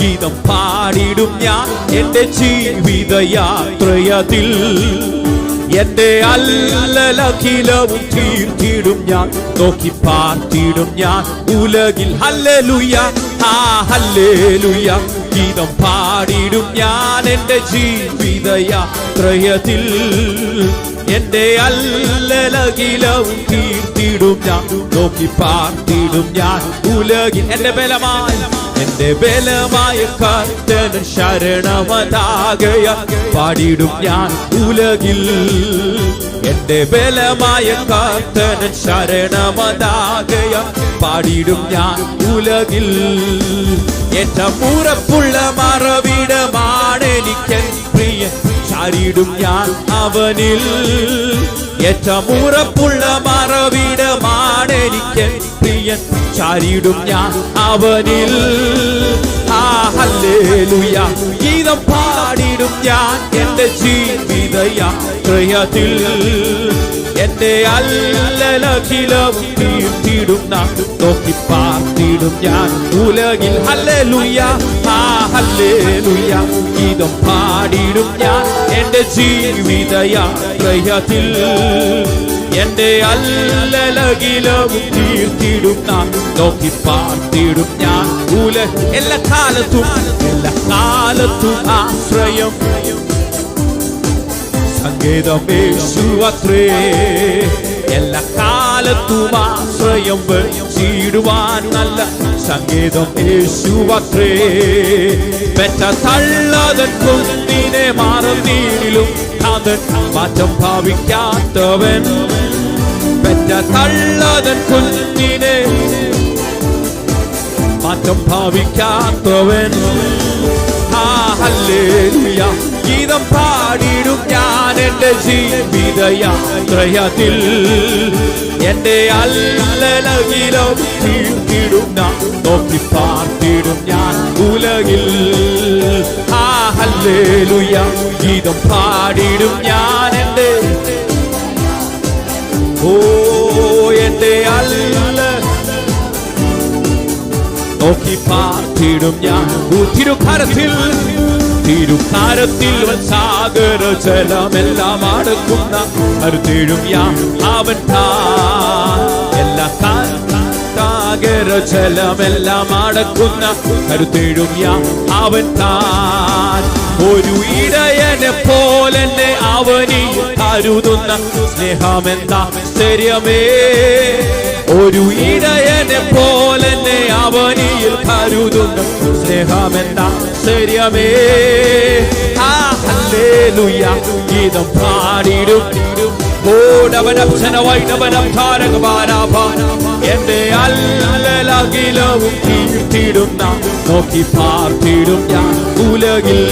ഗീതം പാടിടും ഞാൻ എന്റെ ജീവിതയാത്രയതിൽ. എന്റെ അല്ലലഖിലവും തീർത്തിടും ഞാൻ. നോക്കി പാർത്തിടും ഞാൻ ഉലകിൽ. ഹല്ലലുയ. ആ ഹല്ലേലുയ. ഗീതം പാടിടും ഞാൻ എന്റെ എന്റെ ജീവിതയാത്രയതിൽ എന്റെ അല്ലലകിലവും തീർത്തിടും ഞാൻ. നോക്കി പാർത്തിടും ഞാൻ. ഉലകിൽ എന്റെ ബലമായി എന്റെ ബലമായ കർത്തന ശരണമതാകയ. പാടിടും ഞാൻ ഉലകിൽ എന്റെ ബലമായ കർത്തന ശരണമതാകയ. പാടിടും ഞാൻ ഉലകിൽ ഏറ്റവും ഉറപ്പുള്ള മറവിടമാണ് എനിക്ക് പ്രിയ ചാരിടും ഞാൻ അവനിൽ ഏറ്റവും എനിക്ക് പ്രിയൻ ചാരിടും ഞാൻ അവനിൽ. ഗീതം പാടിടും ഞാൻ എന്റെ ജീവിതയാത്രയത്തിൽ എന്റെ അല്ലലഖിലവും തീർത്തിടും നാം. നോക്കി പാർത്തിടും ഞാൻ ഉലകിൽ. ഹല്ലേലൂയ. ആ ഹല്ലേലൂയ. ഗീതം പാടിടും ഞാൻ എന്റെ ജീവിതയാത്രയത്തിൽ എന്റെ അല്ലലകിലവും തീർത്തിടും നാം നോക്കി പാർത്തിടും ഞാൻ കൂല എല്ലാ കാലത്തും എല്ലാ കാലത്തും ആശ്രയം. സംഗീതം യേശുവത്രേ എല്ലാ കാലത്തും ആശ്രയം ചീടുവാൻ നല്ല സംഗീതം യേശുവത്രേ പെറ്റ തള്ളതൻ കുന്നിനെ മാറുന്നീരിലും അതൻ മാറ്റം ഭാവിക്കാത്തവൻ. തള്ളതൻ കുഞ്ഞിനെ മാറ്റം ഭാവിക്കാത്തവൻ. ഗീതം പാടിടും ഞാൻ എന്റെ ജീവിതയാത്രയത്തിൽ എന്റെ അല്ലലകിലും തീർത്തിടും ഞാൻ. നോക്കി പാർത്തിടും ഞാൻ ഉലകിൽ. ആ ഹല്ലേലുയ. ഗീതം പാടിടും ഞാൻ എന്റെ നോക്കി പാർത്തിടും ഞാൻ. തിരുക്കാരത്തിൽ തിരുക്കാരത്തിൽ സാഗര ജലമെല്ലാം അടുക്കുന്ന അരുത്തിടും ഞാൻ. അവൻ സാഗര ജലമെല്ലാം അടക്കുന്ന കരുത്തിടും ഞാൻ. അവൻ താൻ ഒരു ഇടയനെ പോലെ അവനി കരുതുന്ന സ്നേഹമെന്താ? ശരിയമേ. ഒരു ഇടയനെ പോലെ അവനിയിൽ കരുതുന്ന. സ്നേഹമെന്താ ശരിയമേ ഗീതം പാടിയിടും. ഓടവനം പാടിടും എന്റെ അല്ലലകിലവും കീഴ്ത്തിടുന്ന നോക്കി പാർത്തിടും ഞാൻ ഉലകിൽ.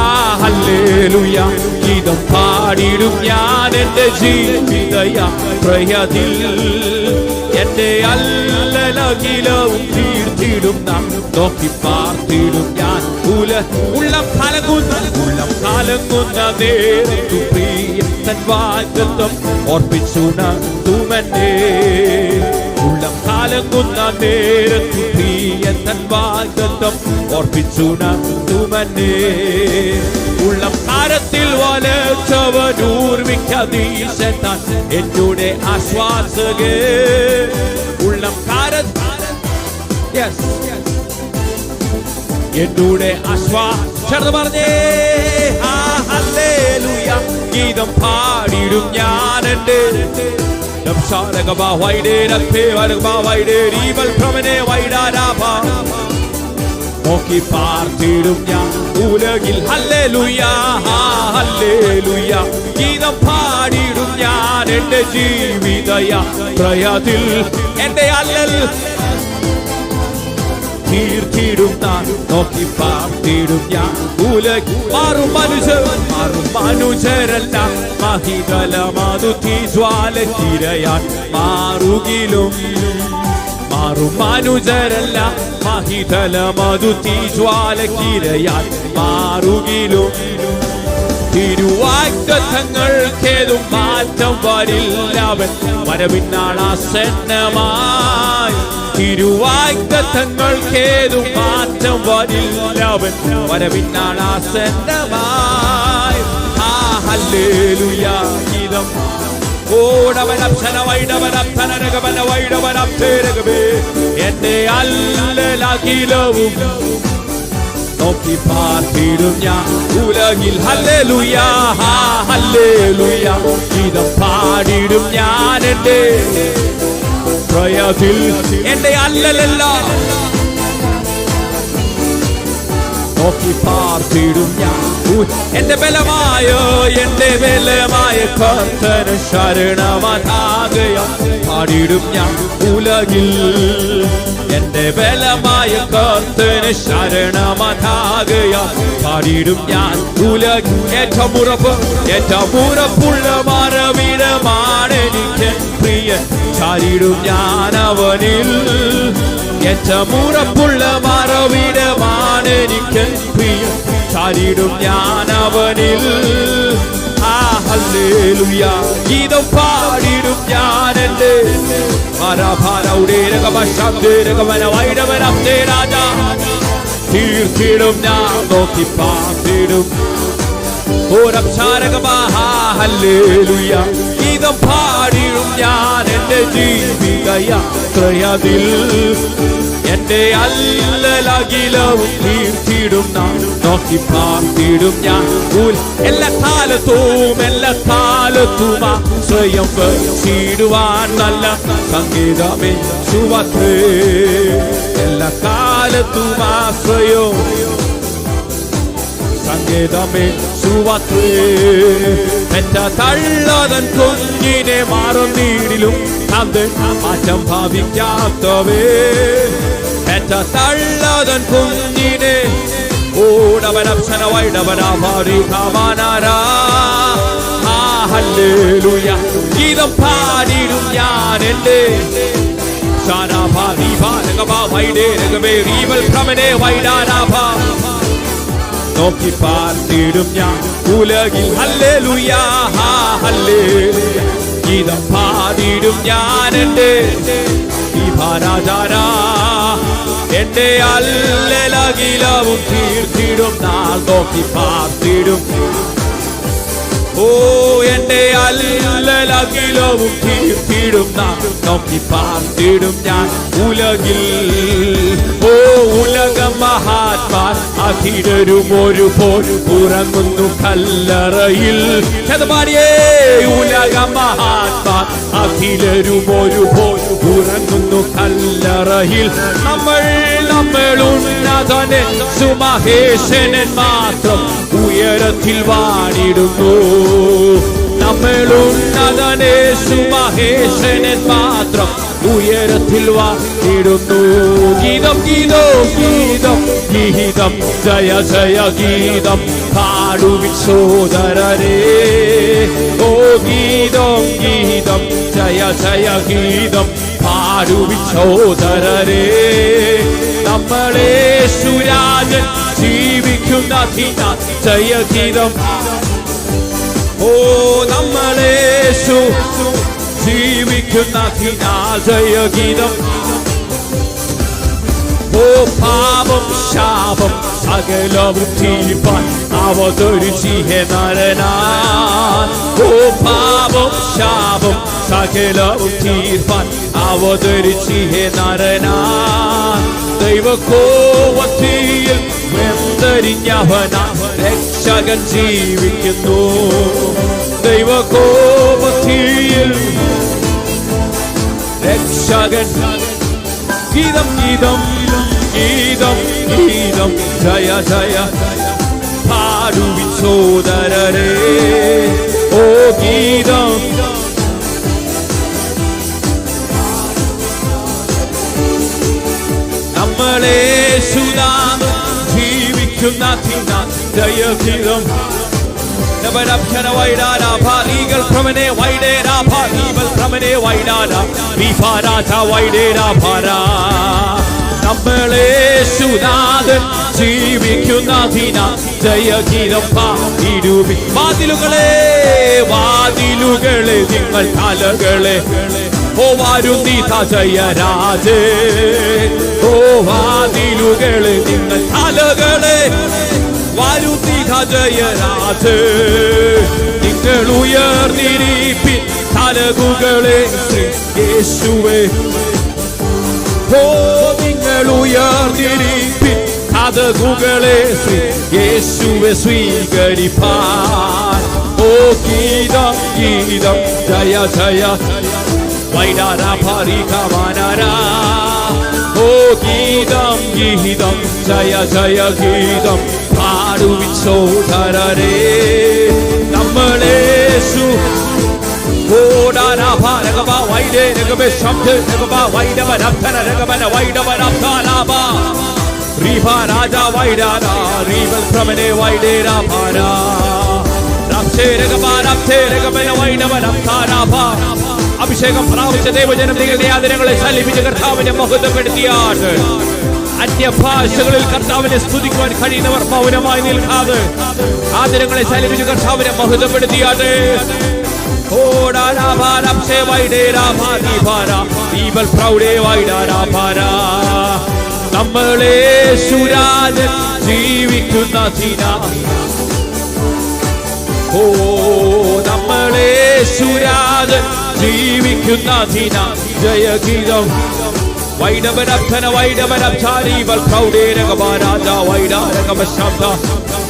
ആ ഹല്ലേലുയ ഗീതം പാടിടും ഞാൻ എന്റെ ജീവിതയാത്രയതിൽ എന്റെ അല്ലലകിലവും തീർത്തിടും നാം നോക്കി പാർത്തിടും ഞാൻ ഉല ഉള്ളം കലങ്ങുന്ന ഉള്ളം കലങ്ങുന്ന നേരത്തു പ്രിയ തൻ വാഗ്ദത്വം ഓർപ്പിച്ചുണ തുമന്നെ കാലങ്ങുന്ന നേരത്തു പ്രിയ തൻ വാഗ്ദത്വം ഓർപ്പിച്ചുണ തുമന്നെ ഉള്ളം കാരത്തിൽ വലച്ചവനൂർമിക്കതീശത്താൻ എന്നുടെ ആശ്വാസകേ. ഉള്ള കാര എന്നുടെ ആശ്വാസം പറഞ്ഞേ. ആ ഹല്ലേലൂയ. ഗീതം പാടിയിടും ഞാൻ ദംശാരകബാ വൈഡേ രക്തേ വരകബാ വൈഡേ രീവൽ ഭ്രമനെ വൈഡാരാഭ നോക്കി പാർത്തിടും ഞാൻ ഉലകിൽ ഹല്ലേലൂയ ആ ഹല്ലേലൂയ. ഗീതം പാടിടും ഞാൻ എന്റെ ജീവിതയാത്രയതിൽ എന്റെ അല്ലൽ തീർത്തിടും താൻ. നോക്കി പാർത്തിടും ഞാൻ. ഉലകി മാറും മനുഷ്യൻ മാറും മനുഷ്യരല്ല. മഹിതലമതു തീജ്വാല തിരയാൻ മാറുകിലും. മാറും മനുജരല്ല മഹിതലമതു തീജ്വാല കിരയാൻ മാറുകിലും. തിരുവാഗ്ദത്തങ്ങൾക്കേതും മാറ്റം വരില്ലവൻ വരവിന്നാളാസന്നമായി തിരുവാഗ്ദത്തങ്ങൾക്കേതു മാറ്റം വരില്ലവൻ ആസന്നമായി ആ ഗീതം. ഞാൻ പാടിടും ഞാൻ എന്റെ പ്രയത്തിൽ എന്റെ അല്ലലല്ല. നോക്കി പാർത്തിടും ഞാൻ. എന്റെ ബലമായോ എന്റെ ബലമായ കർത്തന ശരണമതാകയ പാടിടും ഞാൻ. ഉലകിൽ എന്റെ ബലമായ കർത്തന ശരണമതാകയ. പാടിടും ഞാൻ ഉലകിൽ ഏറ്റവും ഉറപ്പ് ഏറ്റവും ഉറപ്പുള്ള മറവിടമാണ് എനിക്ക് പ്രിയൻ. ചാരിടും ഞാൻ അവനിൽ ഏറ്റമുറപ്പുള്ള മറവിടമാണ് എനിക്ക് പ്രിയ ചാരിടും ഞാൻ അവനിൽ ഗീതം പാടിടും ഞാൻ എന്റെ തീർത്തിടും ഞാൻ നോക്കി പാത്തിടും ഗീതം പാടിയും ഞാൻ എന്റെ ജീവിതയാത്രയതിൽ എന്റെ അല്ലലകിലവും തീർത്തിടും നാം നോക്കി പാർത്തിടും ഞാൻ എല്ലാ കാലത്തും എല്ലാ കാലത്തും സ്വയം ചീടുവാൻ നല്ല സംഗീതമേ സുവത്രേ എല്ലാ കാലത്തും ആശ്രയം സംഗീതമേ സുവത്രേ കുഞ്ഞിനെ മാറും നീടിലും അത് മാറ്റം ഭാവിക്കാത്തവേ പെറ്റ തള്ളതൻ കുഞ്ഞിനെ ഗീതം പാടിടും ഞാൻ എന്റെ ശാനാഭാ ദീപാ രഗമാ വൈഡേ രഗമേ റീവൽ ഭ്രമനെ വൈഡാനാഭാ നോക്കി പാർത്തിടും ഞാൻ ഉലകിൽ. ഹല്ലേലൂയ ഹാ ഹല്ലേലൂയ ഗീതം പാടിടും ഞാൻ എന്റെ ഈ ഭാരാചാരാ എന്റെ അല്ലലകിലവും തീർത്തിടും നാൾ നോക്കി പാർത്തിടും. ഓ എന്റെ അല്ലലകിലവും തീർത്തിടും നാം. നോക്കി പാർത്തിടും ഞാൻ ഉലകിൽ. ഓ ഉലക മഹാത്മാൻ അഖിലരും ഒരു പോൽ ഉറങ്ങുന്നു കല്ലറയിൽ. ഉലക മഹാത്മാൻ അഖിലരും ഒരു പോൽ ഉറങ്ങുന്നു കല്ലറയിൽ. നമ്മൾ നമ്മളുന്നതനെ സുമഹേശനൻ മാത്രം ഉയരത്തിൽ വാണിടുന്നു നമ്മളുന്നതനെ സുമഹേശനൻ മാത്രം ഉയരത്തിൽ വാണിടുന്നു ഗീതം ഗീതോ ഗീതം ഗീതം ജയ ജയ ഗീതം. പാടുവിൻ സോദരരേ ഓ ഗീതം ഗീതം ജയ ജയ ഗീതം. പാടുവിൻ സോദരരേ നമ്മളെ സുരാജൻ ജീവിക്കുന്ന ജയഗീതം. ഓ നമ്മളേശു ജീവിക്കുന്ന ജയഗീതം. ഓ പാപം ശാപം സകലവും തീർപ്പാൻ അവതരിച്ചിഹെ നരനാ ഓ പാപം ശാപം സകലവും തീർപ്പാൻ അവതരിച്ചിഹെ നരനാൻ. ദൈവകോപത്തിയിൽ വെന്തരിഞ്ഞവനാ രക്ഷകൻ ജീവിക്കുന്നു. ദൈവകോപത്തിയിൽ രക്ഷകൻ ഗീതം ഗീതം ഗീതം ഗീതം ജയ ജയ. പാടുവിൻ സോദരരേ. ഓ ഗീതം ജീവിക്കുന്ന ദിന ജയഗീതം നവരഭ്യന വൈഡാരാഭ ലീഗൽ ഭ്രമനെ വൈഡേരാഭ ലീഗൽ ഭ്രമനെ വൈഡാര വിഭാരാജ വൈഡേരാഭാര നമ്മളെ സുനാഥൻ ജീവിക്കുന്ന ദിന ജയഗീതം പാടിടുവി വാതിലുകളെ വാതിലുകളെ നിങ്ങൾ തലകളെ ഓ വരുന്നീത ജയരാജേ ഓ വാതിലുകളെ നിങ്ങൾ തലകളെ വരുത്തി ജയരാജേ നിങ്ങൾ ഉയർന്നിരിപ്പിൻ തലകുകളെ യേശുവേ. ഓ നിങ്ങൾ ഉയർന്നിരിപ്പിൻ കഥകുകളെ യേശുവെ സ്വീകരിപ്പാൻ. ഓ ഗീതം ഗീതം ജയ ജയ. വൈഡാര ഭാരികവാനര ഓ ഗീതം ഗീതം ജയ ജയ ഗീതം പാടുവിൻ സോദരരേ നമ്മളേശു ഓടാനാഭാ രഗബ വൈദേ രഗബെ ശബ്ദ രഗബ വൈഡവ രബ്ധന രഗബന വൈഡവ രബ്ധാനാഭ റീഭ രാജ വൈഡാന റീബൽ ഭ്രമനെ വൈഡേ രാഭാര। രബ്ധേ രഗബ രബ്ധേ രഗബന വൈഡവ രബ്ധാനാഭ അഭിഷേകം പ്രാപിച്ച ദൈവജനം നിങ്ങളുടെ ആദരങ്ങളെ സല്ലിപ്പിച്ച് കർത്താവിനെ മഹത്വപ്പെടുത്തിയാട്ട് അന്യഭാഷകളിൽ കർത്താവിനെ സ്തുതിക്കുവാൻ കഴിയുന്നവർ മൗനമായി നിൽക്കാതെ ആദരങ്ങളെ സല്ലിപ്പിച്ച് കർത്താവിനെ മഹത്വപ്പെടുത്തിയാട്ടെ നമ്മളെ സുരാജൻ ജീവിക്കുന്ന ഓ നമ്മളെ സുരാജൻ ജീവിക്കുന്ന ദിന ജയഗീതം വൈഡവരബ്ധന വൈഡവരബ്ധാരീവൽ പ്രൗഢേരകമാരാജ വൈഡാരകമ ശബ്ദ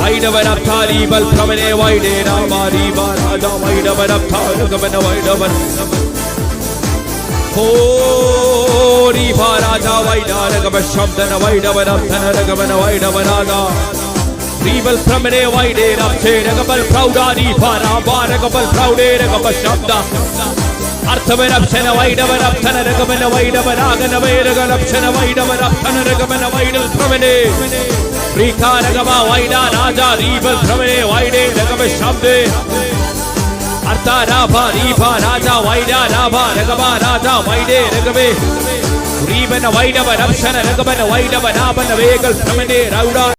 വൈഡവരബ്ധാരീവൽ ഭ്രമനെ വൈഡേരാമാരീവ രാജ വൈഡവരബ്ധാരകമന വൈഡവൻ ഹോരി ഭാരാജ വൈഡാരകമ ശബ്ദന വൈഡവരബ്ധന രകമന വൈഡവരാജ ശ്രീബൽ ഭ്രമനെ വൈഡേരബ്ധേരകമൽ പ്രൗഢാരീ ഭാരാഭാരകമൽ പ്രൗഢേരകമ ശബ്ദ അർത്ഥവരപ്ഷന വൈഡവരപ്ഷന രഗമന വൈഡവരാഗന വൈരകലപ്ഷന വൈഡവരപ്ഷന രഗമന വൈഡൽ ഭ്രമനെ ശ്രീകാരകമ വൈഡ രാജ റീബൽ ഭ്രമനെ വൈഡേ രഗമ ശബ്ദേ അർത്ഥാരാഭ രീഭ രാജ വൈഡ രാഭ രഗമ രാജ വൈഡേ രഗമേ റീബന വൈഡവ രപ്ഷന രഗമന വൈഡവ രാമന വേഗൽ ഭ്രമനെ രൗഡ